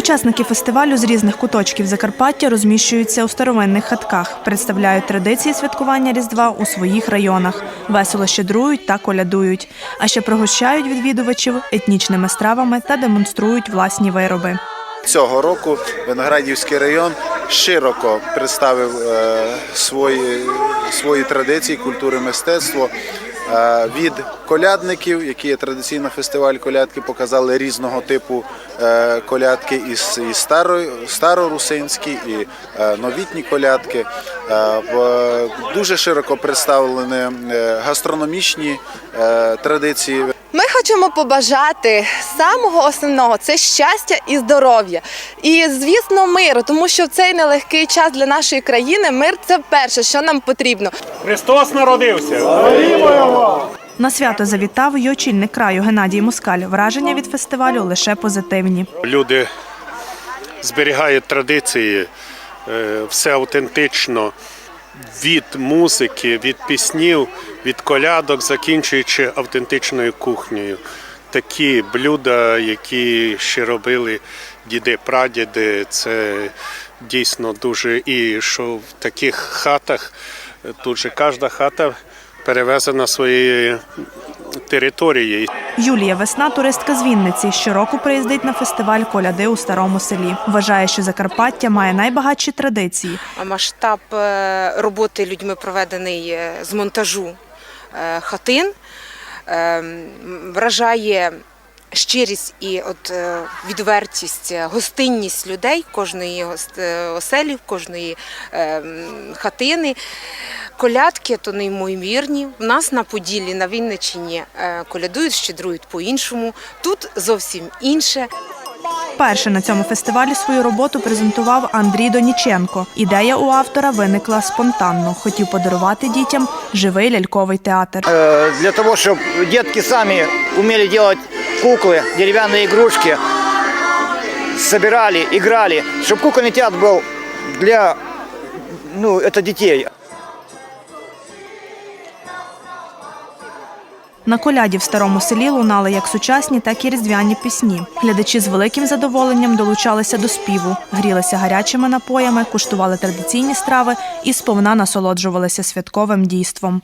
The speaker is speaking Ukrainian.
Учасники фестивалю з різних куточків Закарпаття розміщуються у старовинних хатках, представляють традиції святкування Різдва у своїх районах, весело щедрують та колядують, а ще пригощають відвідувачів етнічними стравами та демонструють власні вироби. Цього року Виноградівський район широко представив е, свої, свої традиції, культури, мистецтво. Е, Від колядників, які є традиційно фестиваль колядки, показали різного типу е, колядки і старорусинські, і е, новітні колядки. Дуже широко представлені гастрономічні традиції. Ми хочемо побажати самого основного це щастя і здоров'я. І, звісно, миру, тому що в цей нелегкий час для нашої країни мир це перше, що нам потрібно. Христос народився. На свято завітав і очільник краю Геннадій Мускаль. Враження від фестивалю лише позитивні. Люди зберігають традиції, е, все автентично від музики, від піснів, від колядок, закінчуючи автентичною кухнею. Такі блюда, які ще робили діди, прадіди, це дійсно дуже. І що в таких хатах, тут же кожна хата перевезена своєю територією. Юлія Весна, туристка з Вінниці, щороку приїздить на фестиваль коляди у старому селі. Вважає, що Закарпаття має найбагатші традиції. масштаб е, роботи людьми проведений е, з монтажу е, хатин вражає щирість і от е, відвертість, е, гостинність людей кожної е, оселі, кожної хатини. Колядки то неймовірні. У нас на Поділлі, на Вінниччині е, колядують, щедрують по-іншому. Тут зовсім інше. Перше на цьому фестивалі свою роботу презентував Андрій Доніченко. Ідея у автора виникла спонтанно. Хотів подарувати дітям живий ляльковий театр. Для того, чтобы детки сами умели делать куклы, деревянные игрушки, собирали, играли, чтобы кукольный театр был для, ну, это детей. На коляді в старому селі лунали як сучасні, так і різдвяні пісні. Глядачі з великим задоволенням долучалися до співу, грілися гарячими напоями, куштували традиційні страви і сповна насолоджувалися святковим дійством.